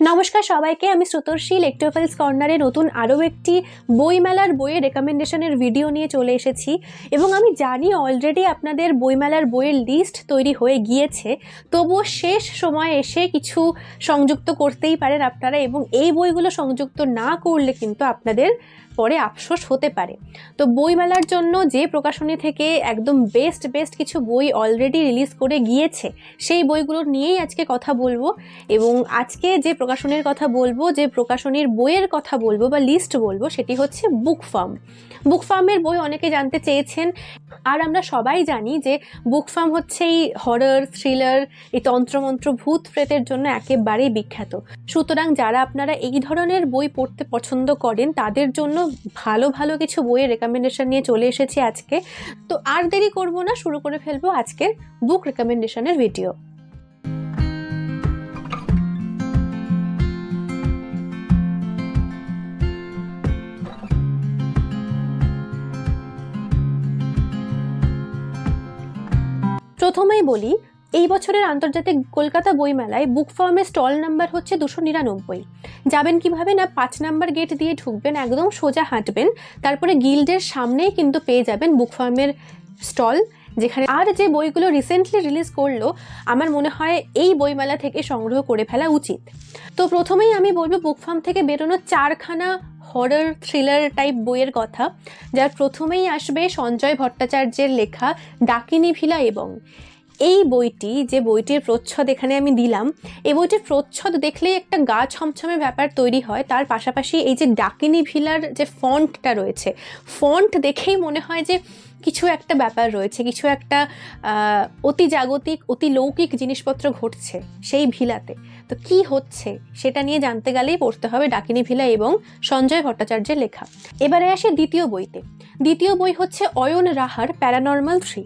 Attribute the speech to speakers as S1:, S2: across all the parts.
S1: নমস্কার সবাইকে, আমি শ্রুতর্ষী লেকটোফেলস কর্নারে নতুন আরও একটি বইমেলার বইয়ের রেকমেন্ডেশনের ভিডিও নিয়ে চলে এসেছি এবং আমি জানি অলরেডি আপনাদের বইমেলার বইয়ের লিস্ট তৈরি হয়ে গিয়েছে, তবুও শেষ সময় এসে কিছু সংযুক্ত করতেই পারেন আপনারা এবং এই বইগুলো সংযুক্ত না করলে কিন্তু আপনাদের পরে আফসোস হতে পারে। তো বইমেলার জন্য যে প্রকাশনী থেকে একদম বেস্ট বেস্ট কিছু বই অলরেডি রিলিজ করে গিয়েছে, সেই বইগুলো নিয়েই আজকে কথা বলব এবং আজকে যে প্রকাশনীর কথা বলব, যে প্রকাশনীর বইয়ের কথা বলব বা লিস্ট বলব, সেটি হচ্ছে বুক ফার্ম বুক ফার্মের বই অনেকে জানতে চেয়েছেন আর আমরা সবাই জানি যে বুক ফার্ম হচ্ছে এই হরর থ্রিলার এই তন্ত্রমন্ত্র ভূত প্রেতের জন্য একেবারেই বিখ্যাত। সুতরাং যারা আপনারা এই ধরনের বই পড়তে পছন্দ করেন, তাদের জন্য ভালো ভালো কিছু বইয়ের রেকমেন্ডেশন নিয়ে চলে এসেছি আজকে। তো আর দেরি করব না, শুরু করে ফেলব আজকের বুক রেকমেন্ডেশনের ভিডিও প্রথমেই বলি এই বছরের আন্তর্জাতিক কলকাতা বইমেলায় বুক ফার্মের স্টল নাম্বার হচ্ছে দুশো নিরানব্বই। যাবেন কীভাবে না পাঁচ নাম্বার গেট দিয়ে ঢুকবেন, একদম সোজা হাঁটবেন, তারপরে গিল্ডের সামনেই কিন্তু পেয়ে যাবেন বুক ফার্মের স্টল যেখানে আর যে বইগুলো রিসেন্টলি রিলিজ করল, আমার মনে হয় এই বইমেলা থেকে সংগ্রহ করে ফেলা উচিত। তো প্রথমেই আমি বলব বুক ফার্ম থেকে বেরোনো চারখানা হরর থ্রিলার টাইপ বইয়ের কথা, যার প্রথমেই আসবে সঞ্জয় ভট্টাচার্যের লেখা ডাকিনী ভিলা এবং। এই বইটি, যে বইটির প্রচ্ছদ এখানে আমি দিলাম, এই বইটির প্রচ্ছদ দেখলেই একটা গা ছমছমে ব্যাপার তৈরি হয়। তার পাশাপাশি এই যে ডাকিনী ভিলার যে ফন্টটা রয়েছে, ফন্ট দেখেই মনে হয় যে কিছু একটা ব্যাপার রয়েছে, কিছু একটা অতি জাগতিক, অতি লৌকিক জিনিসপত্র ঘটছে সেই ভিলাতে। তো কি হচ্ছে সেটা নিয়ে জানতে গেলেই পড়তে হবে ডাকিনী ভিলা এবং সঞ্জয় ভট্টাচার্যের লেখা। এবারে আসে দ্বিতীয় বইতে। দ্বিতীয় বই হচ্ছে অয়ন রাহার প্যারানর্মাল থ্রি।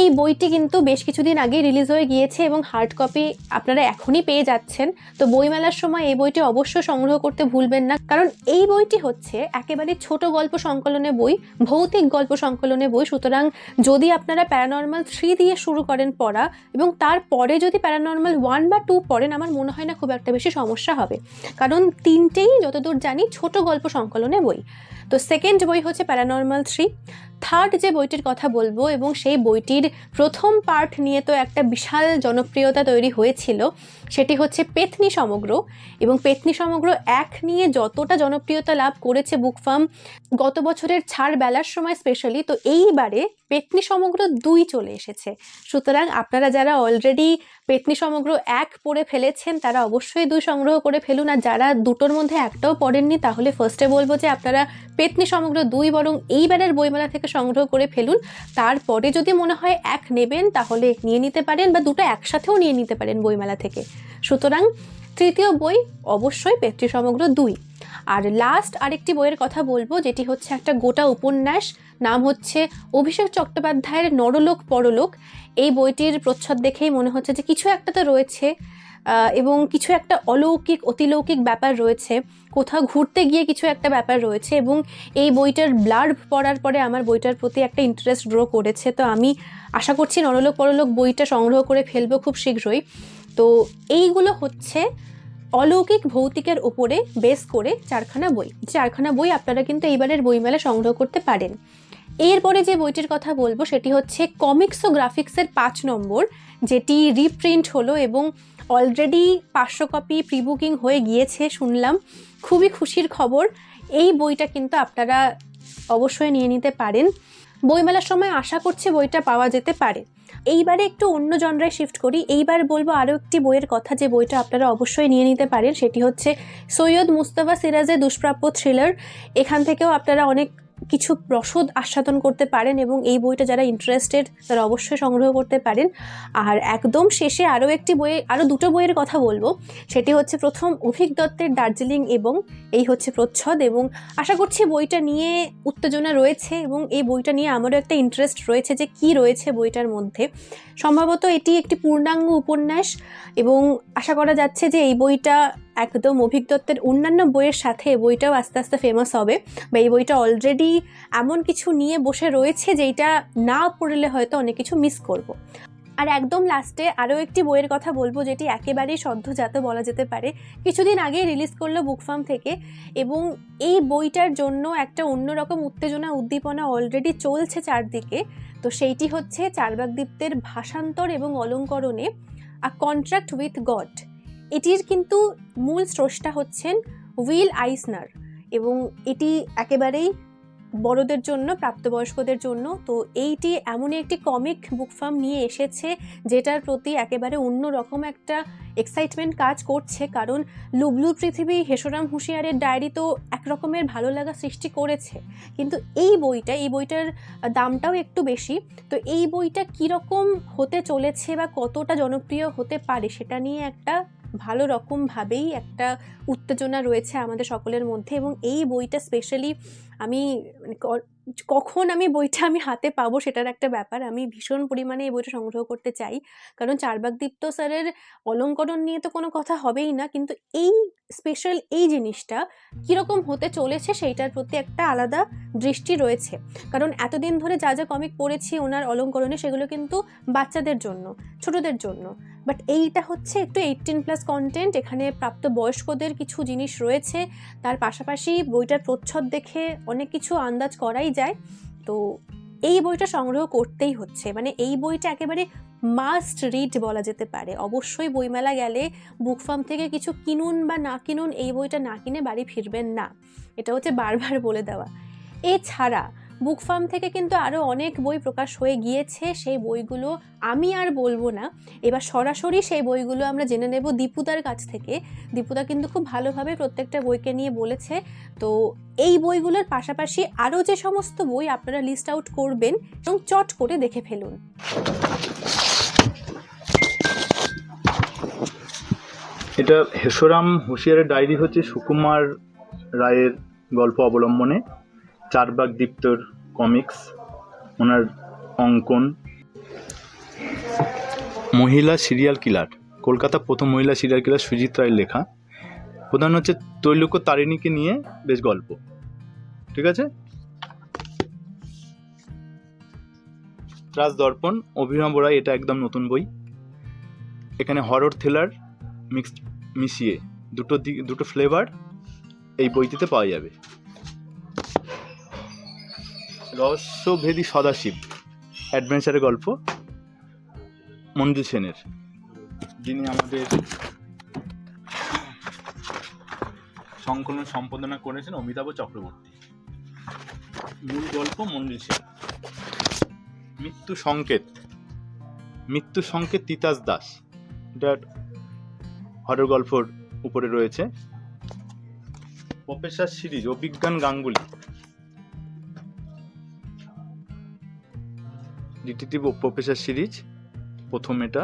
S1: এই বইটি কিন্তু বেশ কিছুদিন আগে রিলিজ হয়ে গিয়েছে এবং হার্ড কপি আপনারা এখনই পেয়ে যাচ্ছেন। তো বইমেলার সময় এই বইটি অবশ্যই সংগ্রহ করতে ভুলবেন না। কারণ এই বইটি হচ্ছে একেবারে ছোট গল্প সংকলনে বই, ভৌতিক গল্প সংকলনে বই। সুতরাং যদি আপনারা প্যারানর্মাল থ্রি দিয়ে শুরু করেন পড়া এবং তারপরে যদি প্যারানর্মাল ওয়ান বা টু পড়েন, আমার মনে হয় না খুব একটা বেশি সমস্যা হবে। কারণ তিনটেই যতদূর জানি ছোট গল্প সংকলনে বই। তো সেকেন্ড বই হচ্ছে প্যারানর্মাল থ্রি থার্ড যে বইটির কথা বলব এবং সেই বইটির প্রথম পার্ট নিয়ে তো একটা বিশাল জনপ্রিয়তা তৈরি হয়েছিল, সেটি হচ্ছে পেতনি সমগ্র। এবং পেতনি সমগ্র এক নিয়ে যতটা জনপ্রিয়তা লাভ করেছে বুক ফার্ম গত বছরের ছাড় বেলার সময় স্পেশালি তো এইবারে পেতনি সমগ্র দুই চলে এসেছে। সুতরাং আপনারা যারা অলরেডি পেতনি সমগ্র এক পড়ে ফেলেছেন, তারা অবশ্যই দুই সংগ্রহ করে ফেলুন। আর যারা দুটোর মধ্যে একটাও পড়েননি, তাহলে ফার্স্টে বলব যে আপনারা পেতনি সমগ্র দুই বরং এইবারের বইমেলা থেকে সংগ্রহ করে ফেলুন। তারপরে যদি মনে হয় এক নেবেন, তাহলে নিয়ে নিতে পারেন বা দুটো একসাথেও নিয়ে নিতে পারেন বইমেলা থেকে। সুতরাং তৃতীয় বই অবশ্যই পেতৃ সমগ্র দুই। আর লাস্ট আরেকটি বইয়ের কথা বলব, যেটি হচ্ছে একটা গোটা উপন্যাস, নাম হচ্ছে অভিষেক চট্টোপাধ্যায়ের নরলোক পরলোক। এই বইটির প্রচ্ছদ দেখেই মনে হচ্ছে যে কিছু একটা তো রয়েছে এবং কিছু একটা অলৌকিক, অতিলৌকিক ব্যাপার রয়েছে। কোথাও ঘুরতে গিয়ে কিছু একটা ব্যাপার রয়েছে, এবং এই বইটার ব্লাড পড়ার পরে আমার বইটার প্রতি একটা ইন্টারেস্ট গ্রো করেছে। তো আমি আশা করছি নরলোক পরলোক বইটা সংগ্রহ করে ফেলব খুব শীঘ্রই। তো এইগুলো হচ্ছে অলৌকিক ভৌতিকের ওপরে বেস করে চারখানা বই। চারখানা বই আপনারা কিন্তু এইবারের বইমেলা সংগ্রহ করতে পারেন। এরপরে যে বইটির কথা বলব, সেটি হচ্ছে কমিক্স ও গ্রাফিক্সের পাঁচ নম্বর, যেটি রিপ্রিন্ট হলো এবং অলরেডি পাঁচশো কপি প্রি বুকিং হয়ে গিয়েছে শুনলাম। খুবই খুশির খবর। এই বইটা কিন্তু আপনারা অবশ্যই নিয়ে নিতে পারেন। বইমেলার সময় আশা করছি বইটা পাওয়া যেতে পারে। এইবারে একটু অন্য জনরায় শিফট করি। এইবার বলব আরও একটি বইয়ের কথা যে বইটা আপনারা অবশ্যই নিয়ে নিতে পারেন, সেটি হচ্ছে সৈয়দ মুস্তফা সিরাজের দুষ্প্রাপ্য থ্রিলার এখান থেকেও আপনারা অনেক কিছু রসদ আস্বাদন করতে পারেন এবং এই বইটা যারা ইন্টারেস্টেড তারা অবশ্যই সংগ্রহ করতে পারেন। আর একদম শেষে আরও একটি বই, আরও দুটো বইয়ের কথা বলব। সেটি হচ্ছে প্রথম অভিক দত্তের দার্জিলিং এবং এই হচ্ছে প্রচ্ছদ এবং আশা করছি বইটা নিয়ে উত্তেজনা রয়েছে এবং এই বইটা নিয়ে আমারও একটা ইন্টারেস্ট রয়েছে যে কি রয়েছে বইটার মধ্যে। সম্ভবত এটি একটি পূর্ণাঙ্গ উপন্যাস এবং আশা করা যাচ্ছে যে এই বইটা একদম অভিক দত্তের অন্যান্য বইয়ের সাথে বইটাও আস্তে আস্তে ফেমাস হবে। বা এই বইটা অলরেডি এমন কিছু নিয়ে বসে রয়েছে যেটা না পড়লে হয়তো অনেক কিছু মিস করব। আর একদম লাস্টে আরও একটি বইয়ের কথা বলব যেটি একেবারেই সদ্যজাত বলা যেতে পারে। কিছুদিন আগেই রিলিজ করল বুক ফার্ম থেকে এবং এই বইটার জন্য একটা অন্যরকম উত্তেজনা, উদ্দীপনা অলরেডি চলছে চারদিকে। তো সেইটি হচ্ছে চারবাক দীপ্তের ভাষান্তর এবং অলঙ্করণে আ কন্ট্রাক্ট উইথ গড এটির কিন্তু মূল স্রষ্টা হচ্ছেন উইল আইসনার এবং এটি একেবারেই বড়দের জন্য, প্রাপ্তবয়স্কদের জন্য। তো এইটি এমনই একটি কমিক বুক ফার্ম নিয়ে এসেছে, যেটার প্রতি একেবারে অন্য রকম একটা এক্সাইটমেন্ট কাজ করছে। কারণ লুবলু পৃথিবী হেসরাম হুঁশিয়ারের ডায়েরি তো একরকমের ভালো লাগা সৃষ্টি করেছে। কিন্তু এই বইটা, এই বইটার দামটাও একটু বেশি। তো এই বইটা কীরকম হতে চলেছে বা কতটা জনপ্রিয় হতে পারে, সেটা নিয়ে একটা ভালো রকমভাবেই একটা উত্তেজনা রয়েছে আমাদের সকলের মধ্যে এবং এই বইটা স্পেশালি আমি মানে কখন আমি বইটা আমি হাতে পাবো সেটার একটা ব্যাপার। আমি ভীষণ পরিমাণে এই বইটা সংগ্রহ করতে চাই। কারণ চারবাকদীপ্ত স্যারের অলঙ্করণ নিয়ে তো কোনো কথা হবেই না, কিন্তু এই স্পেশাল এই জিনিসটা কীরকম হতে চলেছে সেইটার প্রতি একটা আলাদা দৃষ্টি রয়েছে। কারণ এতদিন ধরে যা যা কমিক পড়েছি, ওনার অলঙ্করণে সেগুলো কিন্তু বাচ্চাদের জন্য, ছোটদের জন্য। বাট এইটা হচ্ছে একটু এইটিন প্লাস কন্টেন্ট এখানে প্রাপ্ত বয়স্কদের কিছু জিনিস রয়েছে। তার পাশাপাশি বইটার প্রচ্ছদ দেখে অনেক কিছু আন্দাজ করাই যায়। তো এই বইটা সংগ্রহ করতেই হচ্ছে। মানে এই বইটা একেবারে মাস্ট রিড বলা যেতে পারে। অবশ্যই বইমেলা গেলে বুক ফার্ম থেকে কিছু কিনুন বা না কিনুন, এই বইটা না কিনে বাড়ি ফিরবেন না। এটা হচ্ছে বারবার বলে দেওয়া। এছাড়া বুক ফার্ম থেকে কিন্তু আরও অনেক বই প্রকাশ হয়ে গিয়েছে। সেই বইগুলো আমি আর বলব না। এবার সরাসরি সেই বইগুলো আমরা জেনে নেব দীপুদার কাছ থেকে। দীপুদা কিন্তু খুব ভালোভাবে প্রত্যেকটা বইকে নিয়ে বলেছে। তো এই বইগুলোর পাশাপাশি আরও যে সমস্ত বই আপনারা লিস্ট আউট করবেন এবং চট করে দেখে ফেলুন।
S2: এটা হেসরাম হুঁশিয়ারের ডায়েরি হচ্ছে সুকুমার রায়ের গল্প অবলম্বনে। চারবাগ দীপ্তর কমিক্স ওনার অঙ্কন। মহিলা সিরিয়াল কিলার কলকাতা প্রথম মহিলা সিরিয়াল কিলার সুজিত রায়ের লেখা। প্রধান হচ্ছে তৈলক্য তারিণীকে নিয়ে বেশ গল্প। ঠিক আছে? ত্রাস দর্পণ অভিনব রায় এটা একদম নতুন বই। এখানে হরর থ্রিলার মিক্সড মিশিয়ে দুটো দুটো ফ্লেভার এই বইটিতে পাওয়া যাবে। রহস্যভেদী সদাশিব। অ্যাডভেঞ্চারের গল্প। মঞ্জু সেনের। যিনি আমাদের সংকলন সম্পাদনা করেছেন অমিতাভ চক্রবর্তী। মূল গল্প মঞ্জু সেন। মৃত্যু সংকেত। মৃত্যু সংকেত তিতাস দাস। এটা হরর গল্পর উপরে রয়েছে। Professor series, Abhigyan Ganguly. ডিটিটিভ professor series, প্রথম এটা।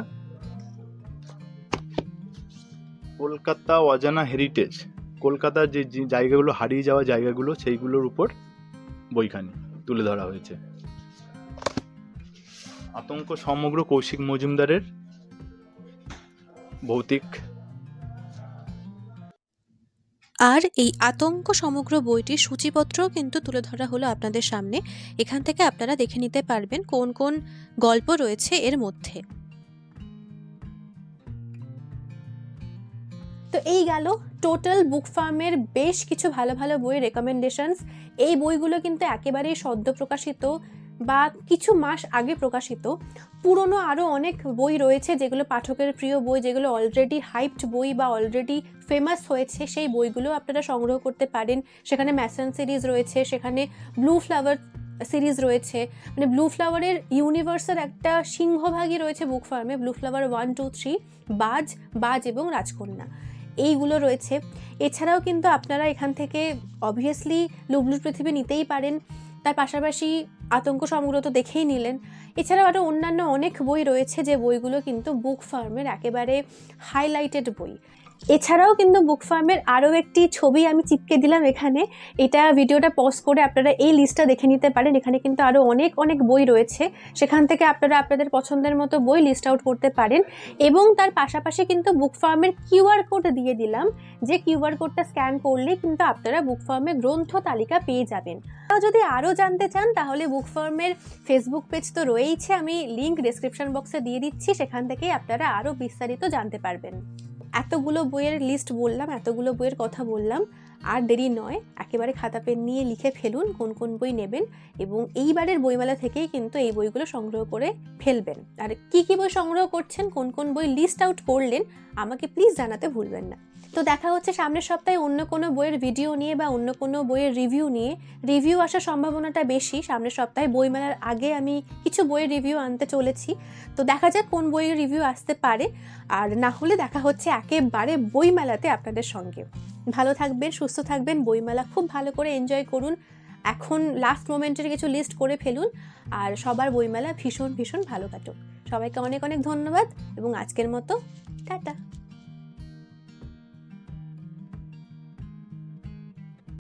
S2: কলকাতা অজানা হেরিটেজ কলকাতার যে জায়গাগুলো, হারিয়ে যাওয়া জায়গাগুলো, সেইগুলোর উপর বইখানি তুলে ধরা হয়েছে। আতঙ্ক সমগ্র কৌশিক মজুমদারের ভৌতিক
S3: আর এই আতঙ্ক সমগ্র বইটির সূচিপত্রও কিন্তু তুলে ধরা হলো আপনাদের সামনে। এখান থেকে আপনারা দেখে নিতে পারবেন কোন কোন গল্প রয়েছে এর মধ্যে।
S1: তো এই গেল টোটাল বুক ফার্মের বেশ কিছু ভালো ভালো বইয়ের রেকমেন্ডেশনস। এই বইগুলো কিন্তু একেবারেই সদ্য প্রকাশিত বা কিছু মাস আগে প্রকাশিত, পুরনো আরও অনেক বই রয়েছে যেগুলো পাঠকের প্রিয় বই, যেগুলো অলরেডি হাইপড বই বা অলরেডি ফেমাস হয়েছে, সেই বইগুলো আপনারা সংগ্রহ করতে পারেন। সেখানে ম্যাসন সিরিজ রয়েছে, সেখানে ব্লু ফ্লাওয়ার সিরিজ রয়েছে। মানে ব্লু ফ্লাওয়ারের ইউনিভার্সের একটা সিংহভাগই রয়েছে বুক ফার্মে blue flower one two three buzz buzz এবং রাজকন্যা। এইগুলো রয়েছে। এছাড়াও কিন্তু আপনারা এখান থেকে অবভিয়াসলি লুবলুর পৃথিবী নিতেই পারেন। তার পাশাপাশি আতঙ্ক সমগ্র তো দেখেই নিলেন। এছাড়াও আরও অন্যান্য অনেক বই রয়েছে যে বইগুলো কিন্তু বুক ফার্মের একেবারে হাইলাইটেড বই। এছাড়াও কিন্তু বুক ফার্মের আরও একটি ছবি আমি চিপকে দিলাম এখানে। এটা ভিডিওটা পজ করে আপনারা এই লিস্টটা দেখে নিতে পারেন। এখানে কিন্তু আরও অনেক অনেক বই রয়েছে। সেখান থেকে আপনারা আপনাদের পছন্দের মতো বই লিস্ট আউট করতে পারেন। এবং তার পাশাপাশি কিন্তু বুক ফার্মের কিউআর কোড দিয়ে দিলাম। যে কিউআর কোডটা স্ক্যান করলে কিন্তু আপনারা বুক ফার্মের গ্রন্থ তালিকা পেয়ে যাবেন। যদি আরও জানতে চান, তাহলে বুক ফার্মের ফেসবুক পেজ তো রয়েইছে। আমি লিঙ্ক ডেসক্রিপশন বক্সে দিয়ে দিচ্ছি। সেখান থেকেই আপনারা আরও বিস্তারিত জানতে পারবেন। এতগুলো বইয়ের লিস্ট বললাম, এতগুলো বইয়ের কথা বললাম, আর দেরি নয়, একেবারে খাতা পেন নিয়ে লিখে ফেলুন কোন কোন বই নেবেন এবং এইবারের বইমেলা থেকেই কিন্তু এই বইগুলো সংগ্রহ করে ফেলবেন। আর কি কি বই সংগ্রহ করছেন, কোন কোন বই লিস্ট আউট করলেন, আমাকে প্লিজ জানাতে ভুলবেন না। তো দেখা হচ্ছে সামনের সপ্তাহে অন্য কোনো বইয়ের ভিডিও নিয়ে বা অন্য কোনো বইয়ের রিভিউ নিয়ে। রিভিউ আসার সম্ভাবনাটা বেশি সামনের সপ্তাহে। বইমেলার আগে আমি কিছু বইয়ের রিভিউ আনতে চলেছি। তো দেখা যাক কোন বইয়ের রিভিউ আসতে পারে। আর না হলে দেখা হচ্ছে একেবারে বইমেলাতে আপনাদের সঙ্গে। ভালো থাকবেন, সুস্থ থাকবেন, বইমেলা খুব ভালো করে এনজয় করুন। এখন লাস্ট মোমেন্টের কিছু লিস্ট করে ফেলুন। আর সবার বইমেলা ভীষণ ভীষণ ভালো কাটুক। সবাইকে অনেক অনেক ধন্যবাদ এবং আজকের মতো টাটা।